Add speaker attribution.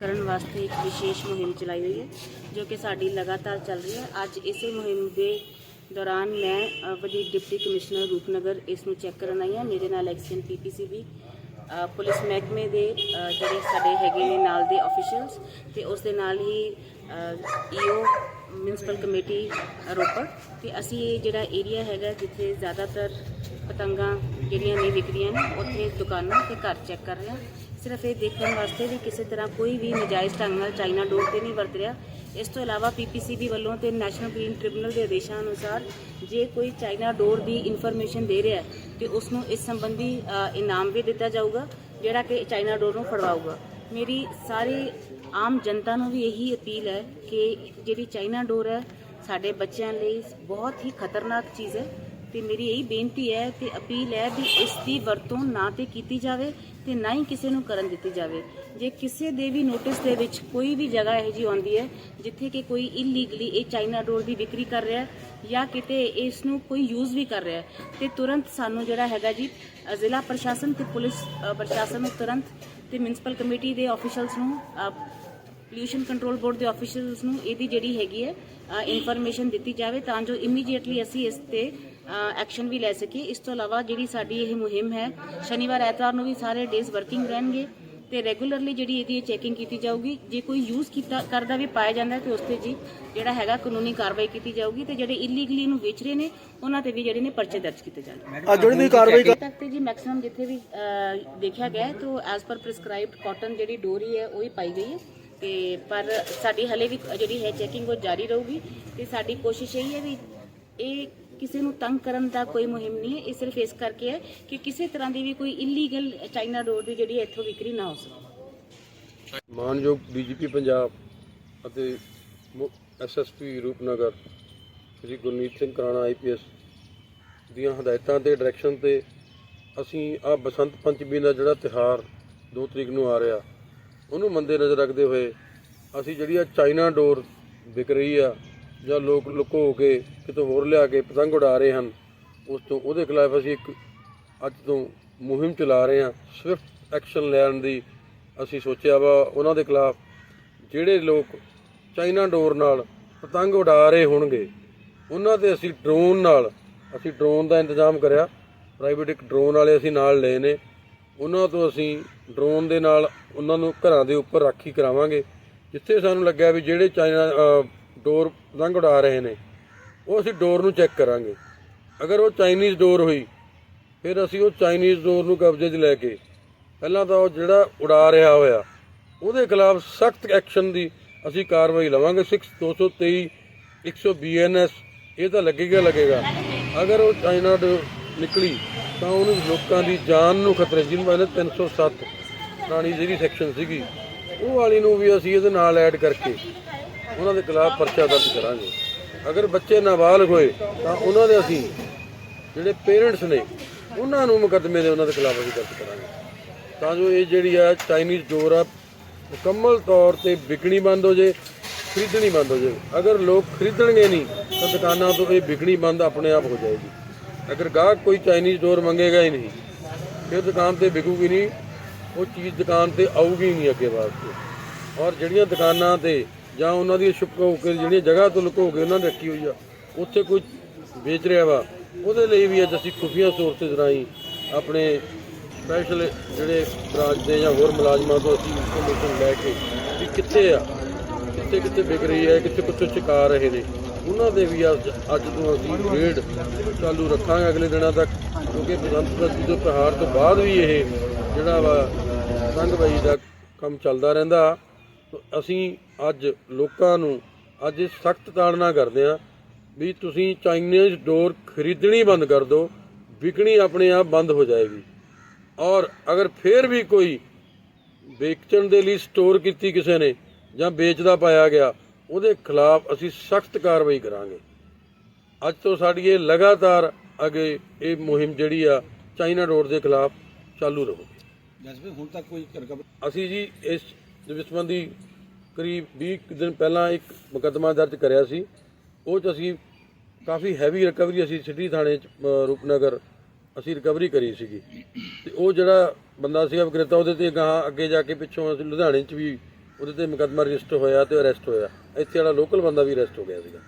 Speaker 1: ਕਰਨ ਵਾਸਤੇ ਇੱਕ ਵਿਸ਼ੇਸ਼ ਮੁਹਿੰਮ ਚਲਾਈ ਹੋਈ ਹੈ ਜੋ ਕਿ ਸਾਡੀ ਲਗਾਤਾਰ ਚੱਲ ਰਹੀ ਹੈ। ਅੱਜ ਇਸੇ ਮੁਹਿੰਮ ਦੇ ਦੌਰਾਨ ਮੈਂ ਅ, ਡਿਪਟੀ ਕਮਿਸ਼ਨਰ ਰੂਪਨਗਰ ਇਸ ਨੂੰ ਚੈੱਕ ਕਰਨ ਆਈ ਹਾਂ। ਮੇਰੇ ਨਾਲ ਐਕਸੀਅਨ ਪੀਪੀਸੀ ਵੀ ਅ, ਪੁਲਿਸ ਮਹਿਕਮੇ ਦੇ ਜਿਹੜੇ ਸਾਡੇ ਹੈਗੇ ਨੇ ਨਾਲ ਦੇ ਆਫੀਸ਼ੀਅਲਸ ਤੇ ਉਸ ਦੇ ਨਾਲ ਹੀ ਈਓ ਮਿਊਨਿਸਪਲ ਕਮੇਟੀ ਰੋਪੜ। ਤੇ ਅਸੀਂ ਇਹ ਜਿਹੜਾ ਏਰੀਆ ਹੈਗਾ ਜਿੱਥੇ ਜ਼ਿਆਦਾਤਰ ਪਤੰਗਾਂ ਜਿਹੜੀਆਂ ਨਹੀਂ ਵਿਕਦੀਆਂ ਨੇ ਉੱਥੇ ਦੁਕਾਨਾਂ ਤੇ ਘਰ ਚੈੱਕ ਕਰ ਰਹੇ ਹਾਂ। ਸਿਰਫ ਇਹ ਦੇਖਣ ਵਾਸਤੇ ਵੀ ਕਿਸੇ ਤਰ੍ਹਾਂ ਕੋਈ ਵੀ ਨਜਾਇਜ਼ ਢੰਗ ਨਾਲ ਚਾਈਨਾ ਡੋਰ ਤੇ ਨਹੀਂ ਵਰਤ ਰਿਹਾ। ਇਸ ਤੋਂ ਇਲਾਵਾ ਪੀਪੀਸੀਬੀ ਵੱਲੋਂ ਤੇ ਨੈਸ਼ਨਲ ਗ੍ਰੀਨ ਟ੍ਰਿਬਿਊਨਲ ਦੇ ਆਦੇਸ਼ਾਂ ਅਨੁਸਾਰ ਜੇ ਕੋਈ ਚਾਈਨਾ ਡੋਰ ਦੀ ਇਨਫੋਰਮੇਸ਼ਨ ਦੇ ਰਿਹਾ ਹੈ, ਤੇ ਉਸ ਨੂੰ ਇਸ ਸੰਬੰਧੀ ਇਨਾਮ ਵੀ ਦਿੱਤਾ ਜਾਊਗਾ, ਜਿਹੜਾ ਕਿ ਚਾਈਨਾ ਡੋਰ ਨੂੰ ਫੜਵਾਊਗਾ। ਮੇਰੀ ਸਾਰੀ ਆਮ ਜਨਤਾ ਨੂੰ ਵੀ ਇਹੀ ਅਪੀਲ ਹੈ ਕਿ ਜਿਹੜੀ ਚਾਈਨਾ ਡੋਰ ਹੈ, ਸਾਡੇ ਬੱਚਿਆਂ ਲਈ ਬਹੁਤ ਹੀ ਖਤਰਨਾਕ ਚੀਜ਼ ਹੈ। ਤੇ ਮੇਰੀ ਇਹੀ ਬੇਨਤੀ ਹੈ ਤੇ ਅਪੀਲ ਹੈ ਵੀ ਇਸ ਦੀ ਵਰਤੋਂ ਨਾ ਤੇ ਕੀਤੀ ਜਾਵੇ ਤੇ ਨਾ ਹੀ ਕਿਸੇ ਨੂੰ ਕਰਨ ਦਿੱਤੀ ਜਾਵੇ। ਜੇ ਕਿਸੇ ਦੇ ਵੀ ਨੋਟਿਸ ਦੇ ਵਿੱਚ ਕੋਈ ਵੀ ਜਗ੍ਹਾ ਇਹੋ ਜਿਹੀ ਆਉਂਦੀ ਹੈ ਜਿੱਥੇ ਕਿ ਕੋਈ ਇਲੀਗਲੀ ਇਹ ਚਾਈਨਾ ਡੋਰ ਦੀ ਵਿਕਰੀ ਕਰ ਰਿਹਾ ਹੈ ਜਾਂ ਕਿਤੇ ਇਸ ਨੂੰ ਕੋਈ ਯੂਜ਼ ਵੀ ਕਰ ਰਿਹਾ ਹੈ ਤੇ ਤੁਰੰਤ ਸਾਨੂੰ ਜਿਹੜਾ ਹੈਗਾ ਜੀ ਜ਼ਿਲ੍ਹਾ ਪ੍ਰਸ਼ਾਸਨ ਤੇ ਪੁਲਿਸ ਪ੍ਰਸ਼ਾਸਨ ਨੂੰ ਤੁਰੰਤ ਤੇ ਮਿਊਨਿਸਪਲ ਕਮੇਟੀ ਦੇ ਆਫੀਸ਼ੀਅਲਸ ਨੂੰ ਅ, ਪੋਲਿਊਸ਼ਨ ਕੰਟਰੋਲ ਬੋਰਡ ਦੇ ਆਫੀਸ਼ੀਅਲਸ ਨੂੰ ਇਹਦੀ ਜਿਹੜੀ ਹੈਗੀ ਹੈ ਇਨਫੋਰਮੇਸ਼ਨ ਦਿੱਤੀ ਜਾਵੇ ਤਾਂ ਜੋ ਇਮੀਡੀਏਟਲੀ ਅਸੀਂ ਇਸ ਤੇ ਐਕਸ਼ਨ ਵੀ ਲੈ ਸਕੀਏ ਇਸ ਤੋਂ ਇਲਾਵਾ ਜਿਹੜੀ ਸਾਡੀ ਇਹ ਮੁਹਿੰਮ ਹੈ ਸ਼ਨੀਵਾਰ ਐਤਵਾਰ ਨੂੰ ਵੀ ਸਾਰੇ ਡੇਜ਼ ਵਰਕਿੰਗ ਰਹਿਣਗੇ ਤੇ ਰੈਗੂਲਰਲੀ ਜਿਹੜੀ ਇਹਦੀ ਚੈਕਿੰਗ ਕੀਤੀ ਜਾਊਗੀ। ਜੇ ਕੋਈ ਯੂਜ਼ ਕੀਤਾ ਕਰਦਾ ਵੀ ਪਾਇਆ ਜਾਂਦਾ ਹੈ ਤੇ ਉਸ ਤੇ ਜੀ ਜਿਹੜਾ ਹੈਗਾ ਕਾਨੂੰਨੀ ਕਾਰਵਾਈ ਕੀਤੀ ਜਾਊਗੀ ਤੇ ਜਿਹੜੇ ਇਲੀਗਲੀ ਇਹਨੂੰ ਵੇਚ ਰਹੇ ਨੇ ਉਹਨਾਂ ਤੇ ਵੀ ਜਿਹੜੇ ਨੇ ਪਰਚੇ ਦਰਜ ਕੀਤੇ ਜਾਣਗੇ।
Speaker 2: ਅੱਜ ਜਿਹੜੀ ਕਾਰਵਾਈ
Speaker 1: ਤੱਕ ਤੇ ਜੀ ਮੈਕਸਿਮਮ ਜਿੱਥੇ ਵੀ ਦੇਖਿਆ ਗਿਆ ਹੈ ਤਾਂ ਐਜ਼ ਪਰ ਪ੍ਰਿਸਕ੍ਰਾਈਬਡ ਕਾਟਨ ਜਿਹੜੀ ਡੋਰੀ ਹੈ ਉਹ ਹੀ ਪਾਈ ਗਈ ਹੈ। ਤੇ ਪਰ ਸਾਡੀ ਹਲੇ ਵੀ ਜਿਹੜੀ ਹੈ ਚੈਕਿੰਗ ਉਹ ਜਾਰੀ ਰਹੂਗੀ। ਤੇ ਸਾਡੀ ਕੋਸ਼ਿਸ਼ ਇਹ ਹੈ ਵੀ ਇਹ ਕਿਸੇ ਨੂੰ ਤੰਗ ਕਰਨ ਦਾ ਕੋਈ ਮੁਹਿੰਮ ਨਹੀਂ ਹੈ। ਇਹ ਸਿਰਫ ਇਸ ਕਰਕੇ ਹੈ ਕਿ ਕਿਸੇ ਤਰ੍ਹਾਂ ਦੀ ਵੀ ਕੋਈ ਇਲੀਗਲ ਚਾਈਨਾ ਡੋਰ ਦੀ ਜਿਹੜੀ ਇੱਥੋਂ ਵਿਕਰੀ ਨਾ ਹੋ ਸਕੇ।
Speaker 3: ਮਾਨਯੋਗ ਡੀਜੀਪੀ ਪੰਜਾਬ ਅਤੇ ਐਸਐਸਪੀ ਰੂਪਨਗਰ ਸ੍ਰੀ ਗੁਰਨੀਤ ਸਿੰਘ ਕਰਾਣਾ ਆਈਪੀਐਸ ਦੀਆਂ ਹਦਾਇਤਾਂ ਤੇ ਡਾਇਰੈਕਸ਼ਨ ਤੇ ਅਸੀਂ ਆ ਬਸੰਤ ਪੰਚਮੀ ਦਾ ਜਿਹੜਾ ਤਿਹਾਰ 2 ਤਰੀਕ ਨੂੰ ਆ ਰਿਹਾ, ਉਹਨੂੰ ਮੰਦੇ ਨਜ਼ਰ ਰੱਖਦੇ ਹੋਏ ਅਸੀਂ ਜਿਹੜੀ ਆ ਚਾਈਨਾ ਡੋਰ ਵਿਕ ਰਹੀ ਆ ਜਾਂ ਲੋਕ ਲੁਕੋ ਕੇ ਕਿਤੋਂ ਹੋਰ ਲਿਆ ਕੇ ਪਤੰਗ ਉਡਾ ਰਹੇ ਹਨ, ਉਸ ਤੋਂ ਉਹਦੇ ਖਿਲਾਫ ਅਸੀਂ ਇੱਕ ਅੱਜ ਤੋਂ ਮੁਹਿੰਮ ਚਲਾ ਰਹੇ ਹਾਂ। ਸਵਿਫਟ ਐਕਸ਼ਨ ਲੈਣ ਦੀ ਅਸੀਂ ਸੋਚਿਆ ਵਾ, ਉਹਨਾਂ ਦੇ ਖਿਲਾਫ ਜਿਹੜੇ ਲੋਕ ਚਾਈਨਾ ਡੋਰ ਨਾਲ ਪਤੰਗ ਉਡਾ ਰਹੇ ਹੋਣਗੇ, ਉਹਨਾਂ ਤੇ ਅਸੀਂ ਡਰੋਨ ਨਾਲ, ਅਸੀਂ ਡਰੋਨ ਦਾ ਇੰਤਜ਼ਾਮ ਕਰਿਆ। ਪ੍ਰਾਈਵੇਟ ਇੱਕ ਡਰੋਨ ਵਾਲੇ ਅਸੀਂ ਨਾਲ ਲਏ ਨੇ। ਉਹਨਾਂ ਤੋਂ ਅਸੀਂ ਡਰੋਨ ਦੇ ਨਾਲ ਉਹਨਾਂ ਨੂੰ ਘਰਾਂ ਦੇ ਉੱਪਰ ਰਾਖੀ ਕਰਾਵਾਂਗੇ, ਜਿੱਥੇ ਸਾਨੂੰ ਲੱਗਿਆ ਵੀ ਜਿਹੜੇ ਚਾਈਨਾ ਡੋਰ ਪਤੰਗ ਉਡਾ ਰਹੇ ਨੇ। ਉਹ ਅਸੀਂ ਡੋਰ ਨੂੰ ਚੈੱਕ ਕਰਾਂਗੇ। ਅਗਰ ਉਹ ਚਾਈਨੀਜ਼ ਡੋਰ ਹੋਈ, ਫਿਰ ਅਸੀਂ ਉਹ ਚਾਈਨੀਜ਼ ਡੋਰ ਨੂੰ ਕਬਜ਼ੇ 'ਚ ਲੈ ਕੇ, ਪਹਿਲਾਂ ਤਾਂ ਉਹ ਜਿਹੜਾ ਉਡਾ ਰਿਹਾ ਹੋਇਆ, ਉਹਦੇ ਖਿਲਾਫ ਸਖਤ ਐਕਸ਼ਨ ਦੀ ਅਸੀਂ ਕਾਰਵਾਈ ਲਵਾਂਗੇ। 6 223 100 ਬੀਐਨਐਸ ਇਹ ਤਾਂ ਲੱਗੇਗਾ ਲੱਗੇਗਾ। ਅਗਰ ਉਹ ਚਾਈਨਾ ਡੋਰ ਨਿਕਲੀ, ਤਾਂ ਉਹਨੂੰ ਲੋਕਾਂ ਦੀ ਜਾਨ ਨੂੰ ਖਤਰੇ ਜਿਹਨੂੰ ਕਹਿੰਦੇ 307 ਪੁਰਾਣੀ ਜਿਹੜੀ ਸੈਕਸ਼ਨ ਸੀਗੀ, ਉਹ ਵਾਲੀ ਨੂੰ ਵੀ ਅਸੀਂ ਇਹਦੇ ਨਾਲ ਐਡ ਕਰਕੇ ਉਹਨਾਂ ਦੇ ਖਿਲਾਫ ਪਰਚਾ ਦਰਜ ਕਰਾਂਗੇ। ਅਗਰ ਬੱਚੇ ਨਾਬਾਲਗ ਹੋਏ, ਤਾਂ ਉਹਨਾਂ ਦੇ ਅਸੀਂ ਜਿਹੜੇ ਪੇਰੈਂਟਸ ਨੇ, ਉਹਨਾਂ ਨੂੰ ਮੁਕੱਦਮੇ ਦੇ ਉਹਨਾਂ ਦੇ ਖਿਲਾਫ ਅਸੀਂ ਦਰਜ ਕਰਾਂਗੇ। ਤਾਂ ਜੋ ਇਹ ਜਿਹੜੀ ਆ ਚਾਈਨੀਜ਼ ਡੋਰ ਆ, ਮੁਕੰਮਲ ਤੌਰ ਤੇ ਵਿਕਣੀ ਬੰਦ ਹੋ ਜੇ, ਖਰੀਦਣੀ ਬੰਦ ਹੋ ਜੇ। ਅਗਰ ਲੋਕ ਖਰੀਦਣਗੇ ਨਹੀਂ, ਤਾਂ ਦੁਕਾਨਾਂ ਤੋਂ ਇਹ ਵਿਕਣੀ ਬੰਦ ਆਪਣੇ ਆਪ ਹੋ ਜਾਏਗੀ। ਅਗਰ ਗਾਹਕ ਕੋਈ ਚਾਈਨੀਜ਼ ਡੋਰ ਮੰਗੇਗਾ ਹੀ ਨਹੀਂ, ਫਿਰ ਦੁਕਾਨ ਤੇ ਵਿਕੂਗੀ ਨਹੀਂ, ਉਹ ਚੀਜ਼ ਦੁਕਾਨ ਤੇ ਆਊਗੀ ਨਹੀਂ ਅੱਗੇ ਵਾਸਤੇ। ਔਰ ਜਿਹੜੀਆਂ ਦੁਕਾਨਾਂ ਤੇ ਜਾਂ ਉਹਨਾਂ ਦੀ ਛੁਪੋ ਕੇ ਜਿਹੜੀਆਂ ਜਗ੍ਹਾ ਤੋਂ ਲੁਕੋ ਕੇ ਉਹਨਾਂ ਨੇ ਰੱਖੀ ਹੋਈ ਆ, ਉੱਥੇ ਕੋਈ ਵੇਚ ਰਿਹਾ ਵਾ, ਉਹਦੇ ਲਈ ਵੀ ਅੱਜ ਅਸੀਂ ਖੁਫੀਆ ਸੋਰਸਿਸ ਰਾਹੀਂ ਆਪਣੇ ਸਪੈਸ਼ਲ ਜਿਹੜੇ ਬ੍ਰਾਂਚ ਦੇ ਜਾਂ ਹੋਰ ਮੁਲਾਜ਼ਮਾਂ ਤੋਂ ਅਸੀਂ ਇਨਫੋਰਮੇਸ਼ਨ ਲੈ ਕੇ ਵੀ ਕਿੱਥੇ ਆ, ਕਿੱਥੇ ਕਿੱਥੇ ਵਿਕ ਰਹੀ ਹੈ, ਕਿੱਥੇ ਕਿੱਥੇ ਚੁਕਾ ਰਹੇ ਨੇ। ਉਹਨਾਂ ਦੇ ਵੀ ਅੱਜ ਅੱਜ ਤੋਂ ਅਸੀਂ ਰੇਡ ਚਾਲੂ ਰੱਖਾਂਗੇ ਅਗਲੇ ਦਿਨਾਂ ਤੱਕ, ਕਿਉਂਕਿ ਬਸੰਤ ਪੰਚਮੀ ਦੇ ਤਿਉਹਾਰ ਤੋਂ ਬਾਅਦ ਵੀ ਇਹ ਜਿਹੜਾ ਵਾ ਸੰਗਬਾਈ ਦਾ ਕੰਮ ਚੱਲਦਾ ਰਹਿੰਦਾ। ਅਸੀਂ ਅੱਜ ਲੋਕਾਂ ਨੂੰ ਅੱਜ ਸਖਤ ਤਾੜਨਾ ਕਰਦੇ ਆ ਵੀ ਤੁਸੀਂ ਚਾਈਨੀਜ਼ ਡੋਰ ਖਰੀਦਣੀ ਬੰਦ ਕਰ ਦਿਓ ਵਿਕਣੀ ਆਪਣੇ ਆਪ ਬੰਦ ਹੋ ਜਾਏਗੀ। ਔਰ ਅਗਰ ਫੇਰ ਵੀ ਕੋਈ ਵੇਚਣ ਦੇ ਲਈ ਸਟੋਰ ਕੀਤੀ ਕਿਸੇ ਨੇ ਜਾਂ ਵੇਚਦਾ ਪਾਇਆ ਗਿਆ ਉਹਦੇ ਖਿਲਾਫ ਅਸੀਂ ਸਖਤ ਕਾਰਵਾਈ ਕਰਾਂਗੇ। ਅੱਜ ਤੋਂ ਸਾਡੀ ਇਹ ਲਗਾਤਾਰ ਅੱਗੇ ਇਹ ਮੁਹਿੰਮ ਜਿਹੜੀ ਆ ਚਾਈਨਾ ਡੋਰ ਦੇ ਖਿਲਾਫ ਚਾਲੂ ਰਹੂਗੀ।
Speaker 2: ਜਸਵੀਰ ਹੁਣ ਤੱਕ ਕੋਈ ਰਿਕਵਰ
Speaker 3: ਅਸੀਂ ਜੀ ਇਸ ਦੇ ਸੰਬੰਧੀ ਕਰੀਬ 20 ਕੁ ਦਿਨ ਪਹਿਲਾਂ ਇੱਕ ਮੁਕੱਦਮਾ ਦਰਜ ਕਰਿਆ ਸੀ। ਉਹ 'ਚ ਅਸੀਂ ਕਾਫੀ ਹੈਵੀ ਰਿਕਵਰੀ ਅਸੀਂ ਸਿਟੀ ਥਾਣੇ ਚ ਅ, ਰੂਪਨਗਰ ਅਸੀਂ ਰਿਕਵਰੀ ਕਰੀ ਸੀਗੀ। ਤੇ ਉਹ ਜਿਹੜਾ ਬੰਦਾ ਸੀਗਾ ਵਿਕਰੇਤਾ ਉਹਦੇ ਤੇ ਗਾਂ ਅੱਗੇ ਜਾ ਕੇ ਪਿੱਛੋਂ ਅਸੀਂ ਲੁਧਿਆਣੇ 'ਚ ਵੀ ਉਹਦੇ ਤੇ ਮੁਕੱਦਮਾ ਰਜਿਸਟਰ ਹੋਇਆ ਤੇ ਅਰੈਸਟ ਹੋਇਆ। ਇੱਥੇ ਵਾਲਾ ਲੋਕਲ ਬੰਦਾ ਵੀ ਅਰੈਸਟ ਹੋ ਗਿਆ ਸੀਗਾ।